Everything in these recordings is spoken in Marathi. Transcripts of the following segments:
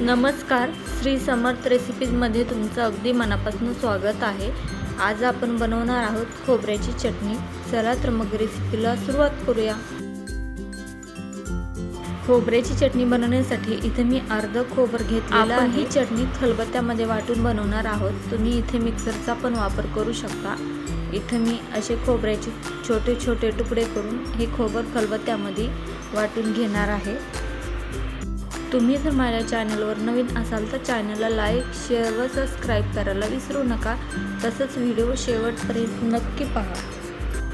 नमस्कार श्री समर्थ रेसिपीजमध्ये तुमचं अगदी मनापासून स्वागत आहे. आज आपण बनवणार आहोत खोबऱ्याची चटणी. चला तर मग रेसिपीला सुरुवात करूया. खोबऱ्याची चटणी बनवण्यासाठी इथे मी अर्ध खोबर घेतलेलं आपण ही चटणी खलबत्त्यामध्ये वाटून बनवणार आहोत. तुम्ही इथे मिक्सरचा पण वापर करू शकता. इथे मी असे खोबऱ्याचे छोटे छोटे तुकडे करून हे खोबर खलबत्त्यामध्ये वाटून घेणार आहे. तुम्ही जर माझ्या चॅनलवर नवीन असाल तर चॅनलला लाईक शेअर व सबस्क्राईब करायला विसरू नका. तसंच व्हिडिओ शेवटपर्यंत नक्की पहा.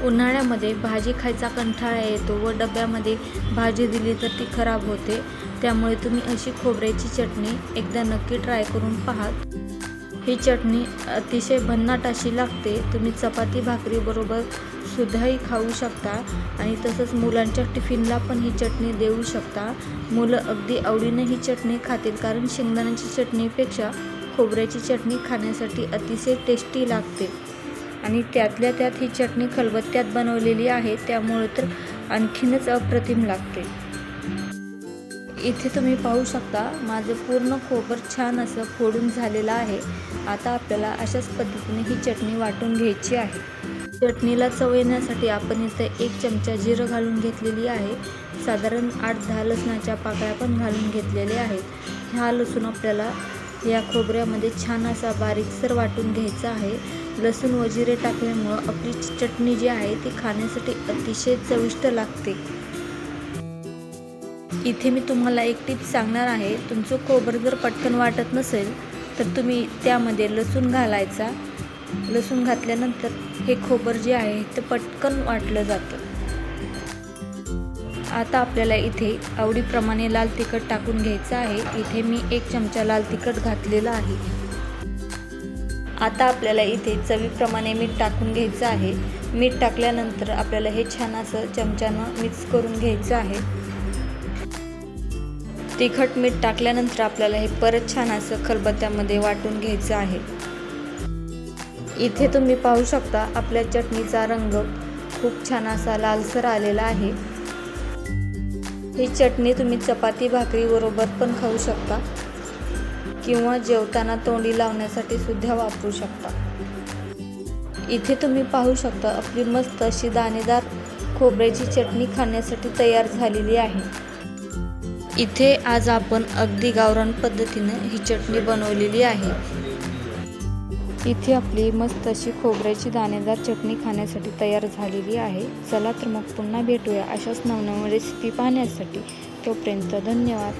उन्हाळ्यामध्ये भाजी खायचा कंटाळा येतो व डब्यामध्ये भाजी दिली तर ती खराब होते. त्यामुळे तुम्ही अशी खोबऱ्याची चटणी एकदा नक्की ट्राय करून पहा. ही चटणी अतिशय भन्नाट अशी लागते. तुम्ही चपाती भाकरीबरोबर सुद्धाही खाऊ शकता आणि तसंच मुलांच्या टिफिनला पण ही चटणी देऊ शकता. मुलं अगदी आवडीनं ही चटणी खातील कारण शेंगदाण्याची चटणीपेक्षा खोबऱ्याची चटणी खाण्यासाठी अतिशय टेस्टी लागते. आणि त्यातल्या त्यात ही चटणी खलबत्त्यात बनवलेली आहे त्यामुळे तर आणखीनच अप्रतिम लागते. इथे तुम्ही पाहू शकता माझं पूर्ण खोबर छान असं फोडून झालेलं आहे. आता आपल्याला अशाच पद्धतीने ही चटणी वाटून घ्यायची आहे. चटणीला चव येण्यासाठी आपण इथं एक चमचा जिरं घालून घेतलेली आहे. साधारण आठ दहा लसणाच्या पाकळ्या पण घालून घेतलेल्या आहेत. ह्या लसूण आपल्याला या खोबऱ्यामध्ये छान असा बारीकसर वाटून घ्यायचा आहे. लसूण व जिरे टाकल्यामुळं आपली चटणी जी आहे ती खाण्यासाठी अतिशय चविष्ट लागते. इथे मी तुम्हाला एक टिप सांगणार आहे. तुमचं खोबरं जर पटकन वाटत नसेल तर तुम्ही त्यामध्ये लसूण घालायचा. लसूण घातल्यानंतर हे खोबर जे आहे ते पटकन वाटलं जातं. आता आपल्याला इथे आवडीप्रमाणे लाल तिखट टाकून घ्यायचं आहे. इथे मी एक चमचा लाल तिखट घातलेला आहे. आता आपल्याला इथे चवीप्रमाणे मीठ टाकून घ्यायचं आहे. मीठ टाकल्यानंतर आपल्याला हे छान असं चमच्यानं मिक्स करून घ्यायचं आहे. तिखट मीठ टाकल्यानंतर आपल्याला हे परत छान असं खलबत्त्यामध्ये वाटून घ्यायचं आहे. इथे तुम्ही पाहू शकता आपल्या चटणीचा रंग खूप छान असा लालसर आलेला आहे. ही चटणी तुम्ही चपाती भाकरीबरोबर पण खाऊ शकता किंवा जेवताना तोंडी लावण्यासाठी सुद्धा वापरू शकता. इथे तुम्ही पाहू शकता आपली मस्त अशी दाणेदार खोबऱ्याची चटणी खाण्यासाठी तयार झालेली आहे. इथे आज आपण अगदी गावरान पद्धतीनं ही चटणी बनवलेली आहे. इथे आपली मस्त अशी खोबऱ्याची दाणेदार चटणी खाण्यासाठी तयार झालेली आहे. चला तर मग पुन्हा भेटूया अशाच नवनवीन रेसिपी पाहण्यासाठी. तोपर्यंत धन्यवाद.